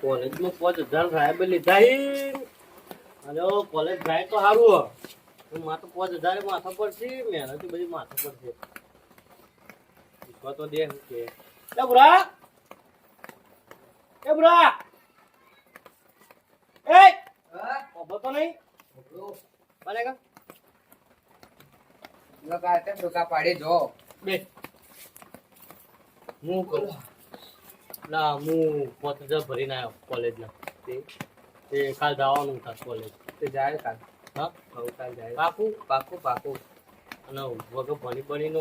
કોલેજમાં પાંચ હજાર સાહેબ લીધા. અને કોલેજ જાય તો સારું. હું તો પાંચ હજાર માથા પડશે મહેનત બધી માથા પડશે ઈશ્વર તો દે કે. એ બુરા! એ બુરા! એ! ઊભો તો નહીં? બને કા? પાડી જો બે. હું કરું? ના હું ભરીને આવ્યો કોલેજના. તે? તે કાલ જવાનું હતા કોલેજ. તે જાય કાલ. હા? હવ કાલ જાય. પાકું? પાકું પાકું. અને વગર ભણી ભણીને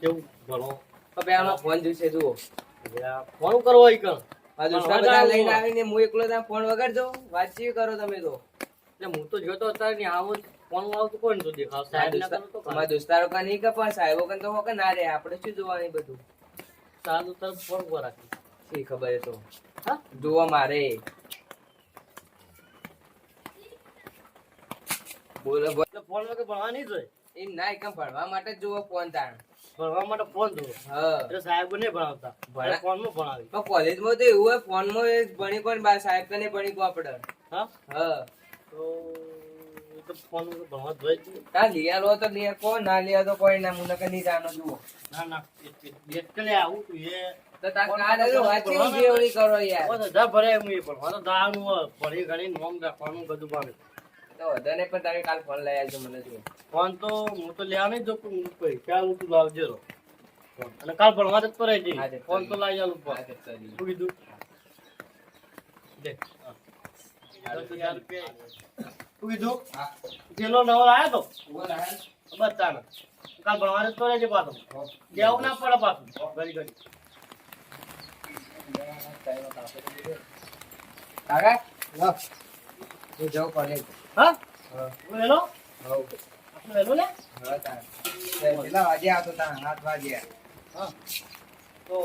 કેવું ભણો? તો પેલા ફોન જોઈશે જુઓ. ફોન કરવો હોય બધા લઈને આવીને હું એકલો ત્યાં ફોન વગર જો વાતચીત કરો તમે તો. એટલે હું તો જોતો અત્યારે આવો ફોન આવતું કોઈ તો દેખાવ સાહેબ ના કરો તો તમારા દોસ્તારો કા નહીં કે પણ સાહેબો કન તો હોકે ના રે આપણે શું જોવાની બધું? સારું તરફ ફોન પર રાખી શી ખબર એ તો? હા? જોવા મારે. બોલો બોલો. ફોન વગર ભણવા નહીં જોઈએ? એમ ના એકમ ભણવા માટે જોવો ફોન તાણ. ભણવા માટે ફોન જોવો એટલે સાહેબ નહીં ભણાવતા. ભણા- ફોનમાં ભણાવી. પણ કોલેજમાં તો એવું હોય ફોનમાં ભણી કોણ સાહેબ કને ભણી કો આપણે? હા? હા. તો તો ફોન. તા લીયા લો તો લીયા કોણ ના લીયા તો કોઈ ના. મુનક નહીં જાણો જુઓ. ના ના એટલે આવું તું એ. તો તા કાલ હજુ વાંચી ઉજવણી કરો યાર. પાંચ હજાર ભરે એમ એ ભણવા તો દાવાનું હોય ગણી નોમ રાખવાનું બધું પાડે તો વધારે પણ તમે કાલ ફોન લઈ આવજો મને ફોન તો હું તો લેવા નહીં જતો હું પૈસા હું તું લાવજે અને કાલ ભણવા જ રહે હા, છે ફોન તો લઈ હા. શું કીધું? દે. દસ હજાર રૂપિયા. શું કીધું? હા. પેલો નવો લાયો તો? રહે. બચ્ચાનો કાલ ભણવા જતો રહેજે પાછો. જવું ના પડે પાછું? ઘડી ઘડી. કાકા હું. જાઉં કોલેજ હા? વેલો? આપણે વેલો ને. કેટલા વાગ્યા હતો તાણ આઠ વાગ્યા હા. તો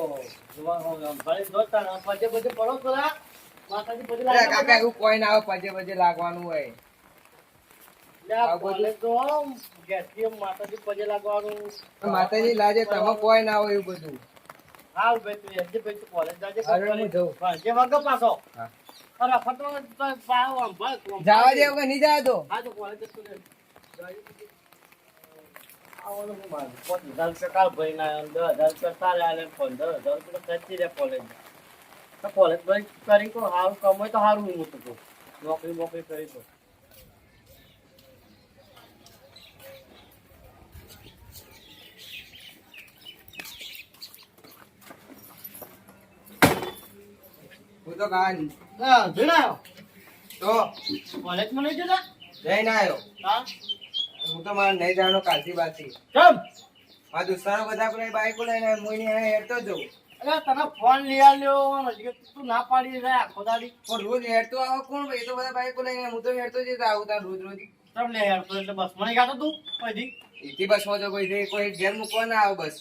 જોવા જોતા ને પજે પજે પડો તો માતાજી પજે કાકા એવું કોઈ ના આવે પજે પજે લાગવાનું હોય આ બધું- કોલેજ તો ગેસથી માતાજી પજે લાગવાનું. માતાજી લાજે તમે કોઈ ના હોય એવું બધું. હા ભાઈ તું એજે ભાઈ તું કોલેજ જાજે હું જઉં. જે પાછો. જવા દે કે નહીં હા તો તો કરી તો સારું કમાય તો સારું હું તો નોકરી મોકરી કરી તો હું તો કાન હા જણાયો તો? કોલેજમાં નહીં જતા? જઈને આવ્યો હા. હું તો મારે નહીં જાણો કાલથી બાથી કેમ આ દોસ્તારો બધા કોઈ બાઈકો લઈને હું એને હેરતો જઉં અરે તને ફોન લઈ આલ્યો તું ના પાડી જાય આખો દાડી. પણ રોજ હેરતો આવો કોણ એ તો બધા બાઈકો લઈને હું તો હેરતો જ આવું તાર રોજ રોજ. તમ લે એટલે બસ મને ગાતો તું પછી એથી બસમાં તો કોઈ છે કોઈ ઘેર મૂકવા ના આવે બસ.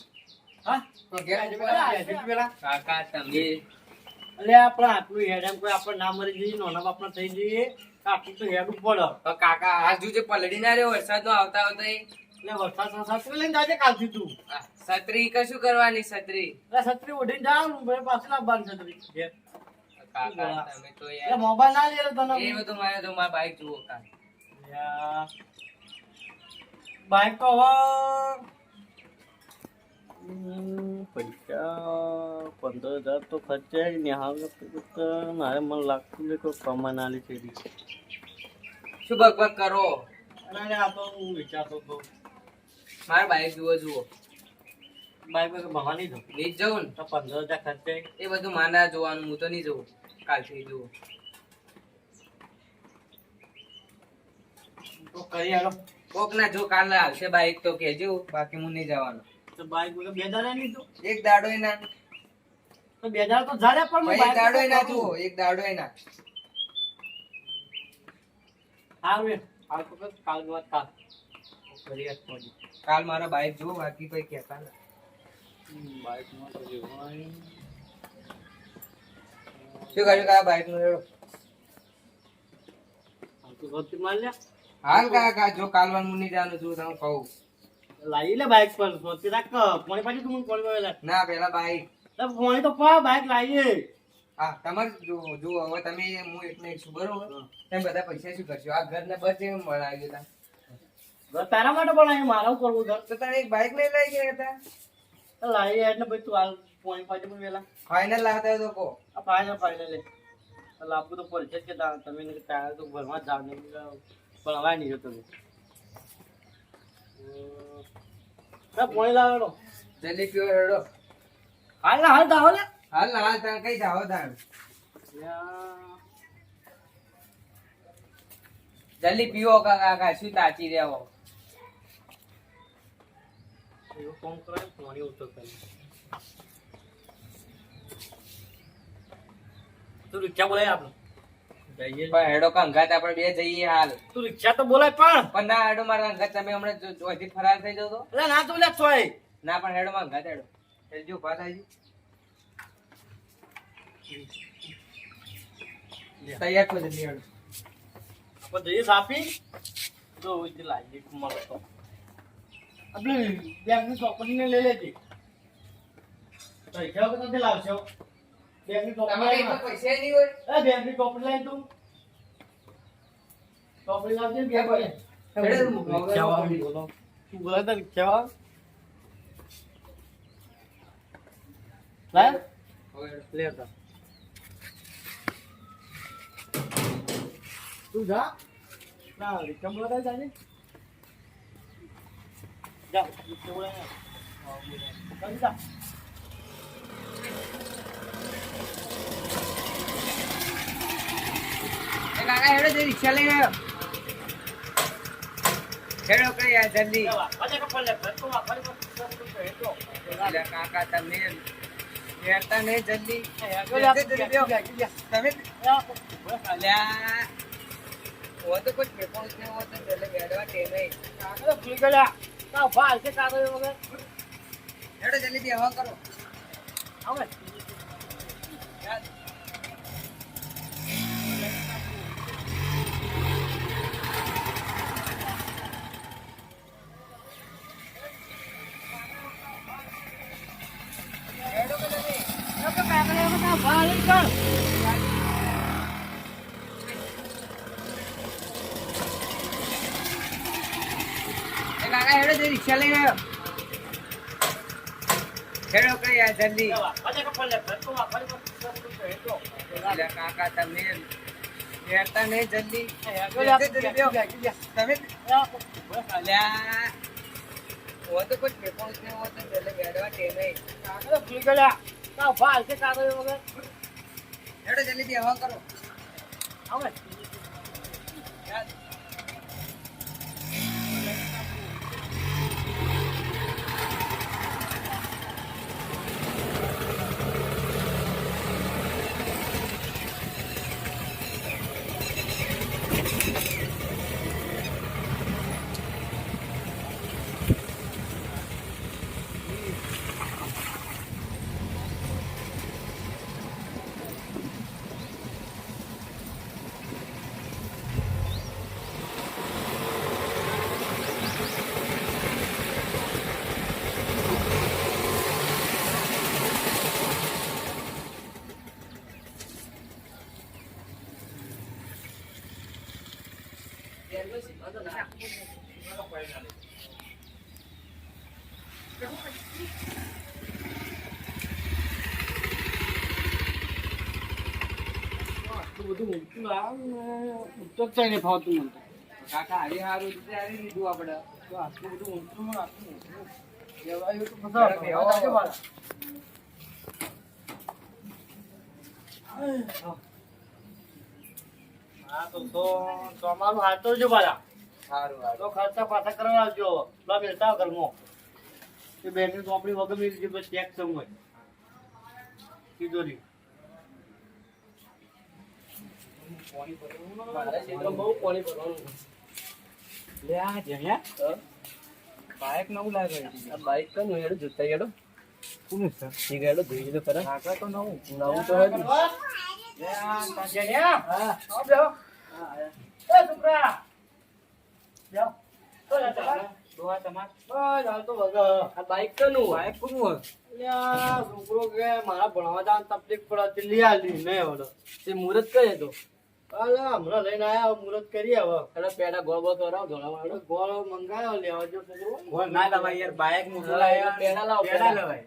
હા? તો ઘેર પેલા? કાકા તમે? એટલે આપણે આટલું હેડ એમ કોઈ આપણે ના મરી જઈએ નોના બાપના થઈ જઈએ આટલું તો હેડ ઉપર કાકા આ જોજે પલડી ના રહ્યો વરસાદ નો આવતા આવતા એટલે વરસાદ છત્રી લઈને જાજે કાલથી તું. છત્રી કશું કરવાની છત્રી? એટલે છત્રી ઉડીને જાવ પાછું લાવવાની છત્રી. કાકા તમે તો યાર મોબાઈલ ના લે તને એ બધું મારે તો મારા બાઈક જુઓ કાકા. બાઈક તો હવે પૈસા. પંદર હજાર તો ખર્ચાય ને હાલ મારે મને લાગતું નહીં કોઈ કમાન આલી છે. શું બક કરો? અને આ તો હું વિચારતો હતો. મારે બાઈક જુઓ જુઓ. બાઈક પર ભણવા નહીં જવું. નહીં જ જવું ને? તો પંદર હજાર ખર્ચાય એ બધું માંડા જોવાનું હું તો નહીં જવું. કાલથી જુઓ. તો કરી આલો. કોક ના જો કાલે આવશે બાઈક તો કેજો બાકી હું નહીં જવાનું. તો બાઈક બે દાડા નહીં તો એક દાડો ના તો બે દાડો તો ઝાડે પણ એક દાડો ના જુઓ એક દાડો ના તો કાલ વાત. કાલ. મારા બાઈક જુઓ બાકી કોઈ કહેતા ના બાઈકમાં શું કર્યું કા બાઈકનું રેડો હાલ તો ઘરથી માલ લે. હાલ કાકા જો કાલવાનું હું નહીં જવાનું છું તમે કહું. લાવી લે બાઈક પર સોચી રાખ. પાણી પાછી તું મને ના પેલા બાઈક પાણી તો પા બાઈક લાવીએ. હા તમારે જો જો હવે તમે હું એકને એક છું બરોબર? તમે બધા પૈસા શું કરશો? આ ઘર ને બસ એમ મળાવી દેતા ઘર તારા માટે પણ મારા કરવું ઘર તો તારે એક બાઈક લઈ લઈ ગયા હતા. લાવી એટલે ભાઈ તું હાલ પાણી પાછું પણ વેલા. ફાઇનલ લાવતા તો કહો. આ ફાઇનલ ફાઇનલ લે લાવવું તો પડશે કે તમે તારે તો ભરવા જ જાવ ને. પણ હવાય નહીં જતો પોઈન્ટ લાવેલો જલ્દી પીવો હેડો હાલ ના હાલ દાવ લે. હાલ ના હાલ તમે કઈ જાવ તાર. જલ્દી પીવો કાકા કા શું તાચી રહ્યો હો? એવું કોમ કરે પાણી ઓછો તું રિક્ષા બોલાય આપણે. જઈએ. પણ હેડો કંગાત આપણે બે જઈએ હાલ. તું રિક્ષા તો બોલાય પણ. પણ ના હેડો મારા અંગત તમે હમણાં હજી ફરાર થઈ જાવ તો? ના તું લે છોય ના પણ હેડો માં અંગત હેડો. ઊભા તૈયાર કરી જલ્દી પણ જઈએ સાપી તો લાગી મળે તો આપણે બેંકની ચોપડીને લઈ લેજે પૈસા વગર નથી લાવશો બેંકની ચોપડી પૈસા નહીં હોય એ બેંકની ચોપડી લાવી તું ચોપડી લાવજે બે વાળો બોલો તું બોલે તો રિક્ષા વાળો લાય લે તા તું જા ના રિક્ષા બોલાતા જાજે જા રિક્ષા બોલાય ચાલ જા એ કાકા હેડો જલ્દી રિક્ષા લઈને આવ્યો હેડો કઈ યાર જલ્દી અજે કપલ લે તો આ ફરી પર હેતો એટલે કાકા તમે હેડતા નહીં જલ્દી જલ્દી જલ્દી તમે અલ્યા. તો કોઈ ઠેકો જ નહીં હોતો એટલે બેડવા ટેમે. ભૂલી ગયા તા ભાઈ છે કાગળ વગર? હેડો જલ્દી બેહો કરો. આવે કાકા હેડો રિક્ષા હેડો કઈ જલ્દી. તમે નહીં જલ્દી. તમે અલ્યા જલ્દી બેહો કરો. આવે આટલું બધું ઊંચું લાવ ને ઊંચો ફાવતું મને. કાકા હારી હારું રીતે હારી લીધું આપણે તો આટલું બધું ઊંચું આટલું ઊંચું તો બધા મારા. હા તો તો તમારું હાથો જો મારા. સારું તો ખર્ચા પાછા કરવા આવજો. લો બેટા ઘરમાં. કે બેનની ચોપડી વગર મેં જે ચેક સમય કીધો મારા બાઈક નવું લાગે આ બાઈક કનું હેડો જોતા હેડો. કોનું સર ઠીક હેડો જોઈ લો ખરા. કાકા તો નવું. નવું તો હેડો. લે આ તાજણ્યા હા આવ બેહો એ છોકરા જાઓ તો લે ચાલો તમાર. બસ હાલ તો વગર આ બાઈક તો નું બાઈક કોનું છોકરો કે મારા ભણવા જવાની તકલીફ પડે તે લઈ આલી મેં હવે તે મુહૂર્ત કરે તો. હમણાં લઈને આયા મુહૂર્ત કરી હવે અને પેડા ગોળ ગોળ કરાવો ગોળ મંગાવ્યો લેવા જો ગોળ ના લવાય યાર બાઈક પેડા લાવો, પેડા. લવાય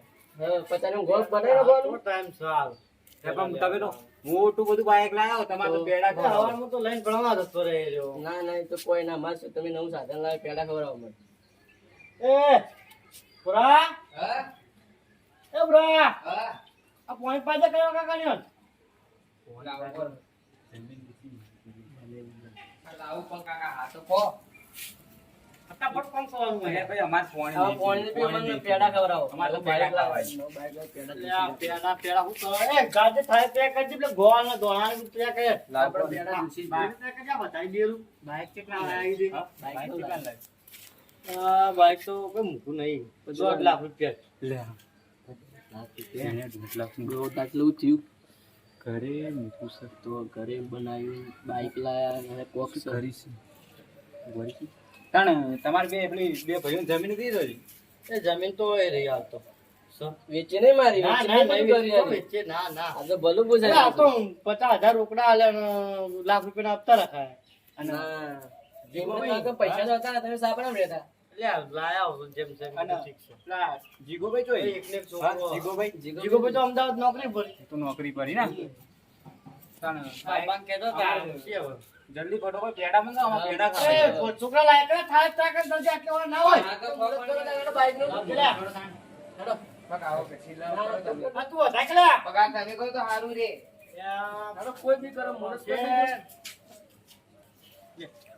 પછી હું ગોળ બનાવી નાખવાનું. ટાઈમ સાલ પણ તમે તો મોટું બધું બાઈક લાવ્યા તમારે તો પેડા ખાવા. હવામાં તો લઈને ભણવા જતો રહે ના ના તો કોઈ ના. મારશે તમે નવું સાધન લાવે પેડા ખવડાવો મને. એ પુરા હા? એ પુરા હા? આ પોઈન્ટ પાછા કયો કાકા ને લાવું પણ કાકા હાથો પો ફટાફટ કોણ સવાનું અરે ભાઈ અમારે ફોન હવે પોણી પી મને પેડા ખવડાવો. અમારે તો બાઈક પેડા પેડા હું એ ગાજે થાય તે કરજે પેલે ગોળ ને દોણા કરે આપણે પેડા દૂષિત બાઈક ને કરજે બતાવી દેલું બાઈક કેટલા આવી દે. બાઈક બાઈક તો કેટલા લાવ્યા? આ બાઈક તો કોઈ મૂકું નહીં. દોઢ લાખ રૂપિયા. લે. હા. એને દોઢ લાખનું. દોઢ થયું. ઘરે મૂકું શકતો ઘરે બનાવ્યું બાઈક લાયા અને કોક કરી છે? તાણ તમારે બે પેલી બે ભાઈઓ જમીન કઈ દો એ જમીન તો એ રહી આવતો તો. નહીં મારી ના વેચી ના નહીં નહીં કરી વેચી તો આલી. વેચે, ના ના. આ તો ભલું આ તો પચાસ હજાર રોકડા આલે લાખ રૂપિયા આપતા રખાય. અને પૈસા તો હતા તમે સાપડા રહેતા તો અમદાવાદ નોકરી પર તો નોકરી કરી ને? તો. જલ્દી ફટોફટ પેડા મંગાવો અમારે પેડા એ, ખાવા. છોકરા લાયક જ થાય ત્યાં કે દરજ્જા આટલા ના હોય. તો હા, પેલા. હેડો. પગાવો પછી. લાવો આ તું સાયકલા પગા પગાર કોઈ તો સારું રે. યાર કોઈ બી કરો છે.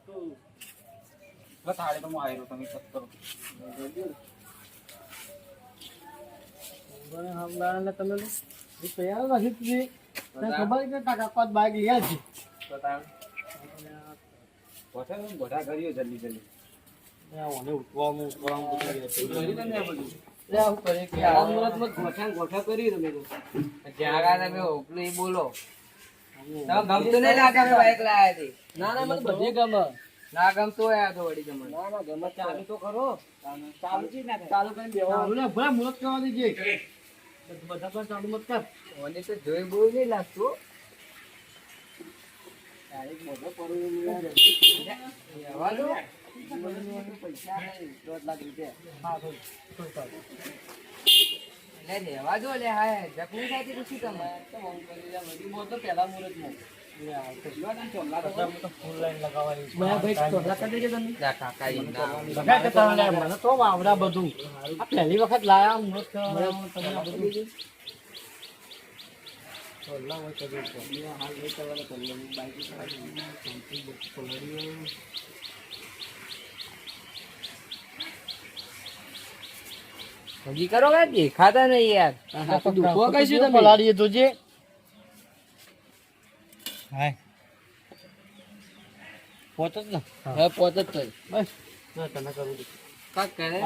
તું. બસ તો હું આવ્યો તમે કટ કરો. મને તમે તૈયાર નથી તું. ખબર કે કાકા કોત બાઈક લઈ આવશે. તો તાર ગોઠા ગોઠા કર્યો જલ્દી જલ્દી. ઓને ઉઠવામાં ઉઠવામાં બધું કરી દે ને આ બધું? લે, આવું કરે કે આ આ મુહૂર્તમાં ગોઠા ને ગોઠા કરી તમે તો. જ્યાં આગળ તમે ઓપલું એ બોલો. ગમતું નહીં લાગે બાઈક લાયા હતી ના ના મને બધી ગમે. ના ગમ હોય આ તો વળી તમને ના ના ગમે ચાલુ તો કરો ચાલુ જ ના ચાલુ કરીને બેહો. ચાલુ લે, ભલે મુહૂર્ત કરવા દેજે. બધા પર ચાલુ મત કર. ઓને તો જોઈ બહુ નહીં લાગતું તારીખ મોટો નહીં. રહેવા પૈસા દોઢ લાખ રૂપિયા કોઈ ચાલ. એટલે લે હા જકલી થાય તો શું તમે મોટો લે, પહેલા મુહૂર્તમાં. લે, પહેલી વખત લાયા મુહૂર્ત કરવા તમે આ બધું ચોલ્લા હોય તો જો તો. હાલ નહીં. હજી કરો કે યાર કહીશું તમે. પલાળીએ તો જે હાય. પોત જ ને? હવે પોત જ થઈ. બસ. જો તને કરું છું. કાક કરે?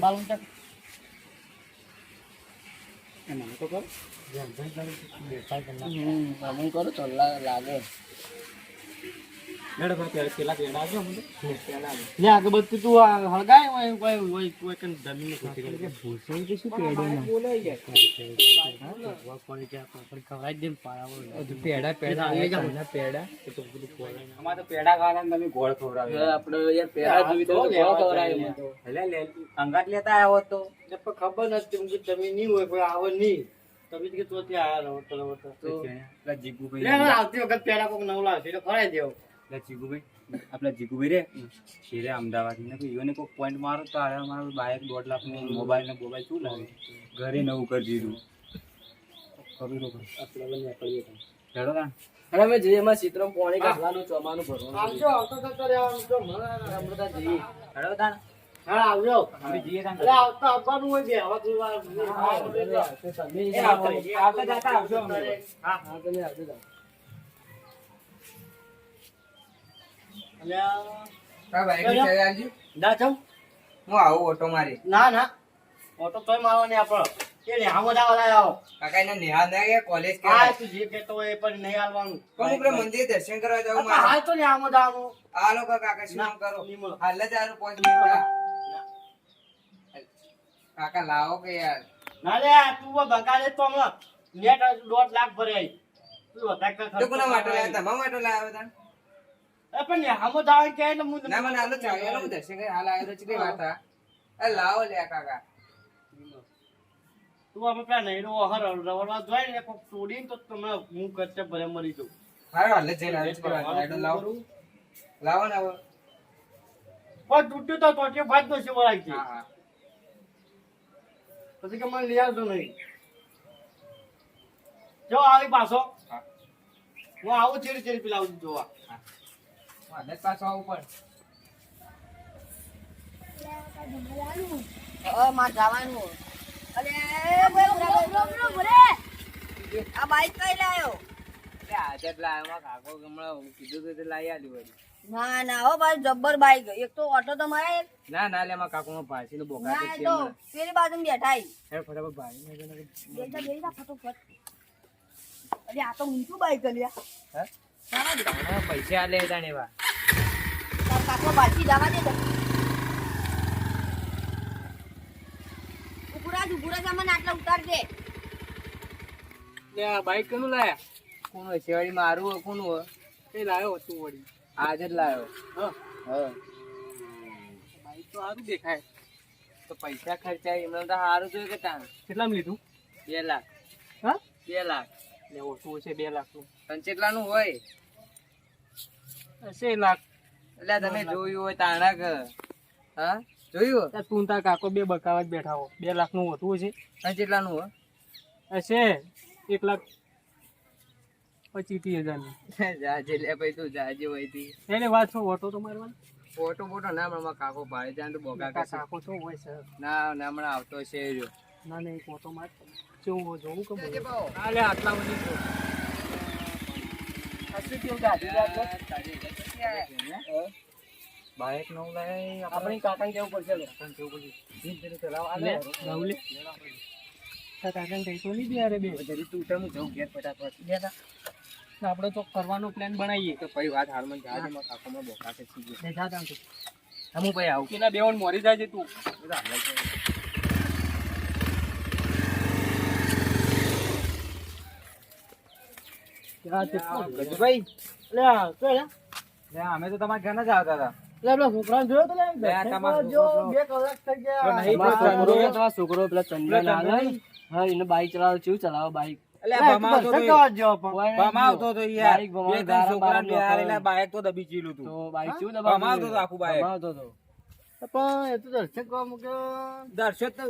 બાલ ઊંચા મને તો કર. ના. અમુક કરો તો લાગે. અગરબત્તી તું હળગાય હોય કોઈ હોય કોઈ કન જમીન ભૂસણ કે શું પેડો ના? બોલાઈ જાય. કોની કે આપણે ખવડાવી દે ને પેડા પેડા પેડા પેડા. એ તો બધું ખવડાવી અમારે તો પેડા ખાવાના તમે ગોળ ખવડાવ્યો આપણે યાર પહેલા જોઈ તો લેવા કોણ ખવડાવે જાય મને તો. એટલે લે લેતા આવ્યા હોત તો. પણ ખબર નથી કે જમીન નહીં હોય કોઈ આવે નહીં. તમે કે તો ત્યાં આયા રહો તો આવતી વખત પેડા કોક નવ લાવશે એટલે ખરાઈ દેવો. પેલા જીગુભાઈ આપણા જીગુભાઈ રે છે રે અમદાવાદ ને એને કોઈ પોઈન્ટ મારો તો આ મારો બાઈક દોઢ લાખનું મોબાઈલ ને મોબાઈલ શું લાવે ઘરે નવું કરી દીધું કરું લો આપણે. હેડો તા હવે અમે જઈએ એમાં ચિત્રમાં પાણી કાઢવાનું ચોમાનું ભરવાનું આવજો આવતો જતો રહેવાનું તો મને જઈએ હેડો તા હા આવજો અમે જઈએ તા એટલે આવતા આવવાનું હોય બે હવે તું તમે એ આવતા જાતા આવજો હા હા, તમે આવજો ની ચમ હું આવું ઓટો મારી. ના ના. ઓટો તોય મારો નહીં આપણો. વાળા આવો. કાકા એને નિહાળ ના ગયા કોલેજ કે તું જે કહેતો હોય પણ નહીં હાલવાનું પણ મંદિર દર્શન કરવા મારે. હાલ તો આ લોકો કાકા શું કરો? નહીં. હાલ જ આરું પાંચ મિનિટ કાકા લાવો કે યાર? ના લે તું બગાડે તો હમણાં. નેટ દોઢ લાખ ભરે. આવી તું વધારે તમારા માટે લાવ્યા હતા? પણ કે હું ના મને ચાલો દર્શન હાલ તો વાત હા. લાવો લે કાકા. તું આપણે પેલા નહેરો હર રવડવા જોઈ ને કોક તોડીને તો તમે હું કરશે ભલે મરી જાઉં. હાલો હાલ જઈને હાલ ચીકણી વાત હા. લાવો. લાવો ને હવે. પણ તૂટ્યું તો તોટ્યો ભાત નો છે વળાય છે. હા હા. પછી કે મને લઈ આવજો નહીં. જો આવી પાછો. હું. આવું ચીરી ચીરી પેલા જોવા. ના ના હો ભાઈ જબ્બર બાઈક એક તો ઓટો તો મારા. ના ના લે કાકો ભાસી નું બોકા છે તો પેલી બાજુ બેઠા હે ફટાફટ ભાઈ અરે આ તો ઊંચું બાઈક અલ્યા હે? પૈસા ને એવા. તાર કાકો બાજી જવા દે તો. ઉભુરાજ ઉભુરાજ આટલા ઉતાર દે. લે આ બાઈક કેનું લાયા? કોણ હોય? છે મારું કોનું એ લાયો હતું વળી. આજ જ લાવ્યો હ? હ. બાઈક તો સારું દેખાય. તો પૈસા ખર્ચાય એમને તો સારું જોયું કે તાણ? કેટલામાં લીધું? બે લાખ. હા? બે લાખ. લે ઓછું છે બે લાખ લાખનું પણ કેટલાનું હોય? હશે લાખ. એટલે તમે જોયું હોય તાણા કે હા? જોયું? ત્યાં તું ને તાર કાકો બે બકાવા જ બેઠા હો. બે લાખનું હોતું હશે. અને કેટલાનું હોય હશે. એક લાખ પચીસ ત્રીસ હજારનું. જાજે લે ભાઈ તું જાજે વહી એને વાત છો ઓટો તો મારવાનો? ફોટો ફોટો ના હમણાં કાકો ભાઈ જાય તો બોગા કાકા શું હોય છે ના ના હમણાં આવતો છે જો. ના નહીં ફોટો માર. કેવું જોવું કે. આટલા બધી છો હસું કેવું આપણે કાકાને કેવું પડશે કાકાને કઈ તો નહીં દે બે જરી તું હું જાઉં ઘેર ફટાફટ. આપણે તો કરવાનો પ્લાન બનાવીએ તો પછી વાત હાલમાં જાય મારા કાકોમાં બોકાશે તાણ તું. હા, હું ભાઈ આવું. પેલા બેવન મોરી જાય છે તું અમે તો તમારા જ આવતા હતા. છોકરો. પેલો ચંદ્ર. હા એને બાઈક ચલાવે કેવું ચલાવે બાઈક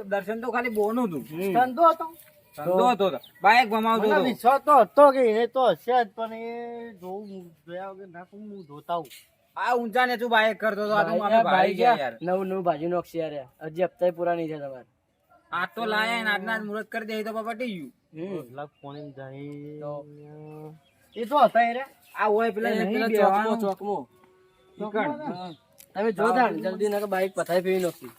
દર્શન તો ખાલી બોનું હતું. ધંધો. બાઈક ભમાવતો વિશ્વાસ તો હતો કે એ તો હશે જ પણ એ જોવું હું જોયા વગર ના હું જોતા આ ઊંચા ને તું બાઈક કરતો આ તો અમે ભાઈ ગયા યાર. નવું નવ બાજુ નોક્ષી યાર હજી હપ્તા પૂરા નહીં થયા તમારે. આ તો લાયા ને આજના આજ મુહૂર્ત કરી દે તો ગયું. જાય. એ તો હતા એ આ હોય પેલા પેલા ચોકમો ચોકમો. તમે જોતા જલ્દી ના બાઈક પથાઈ ફેરી નાખી.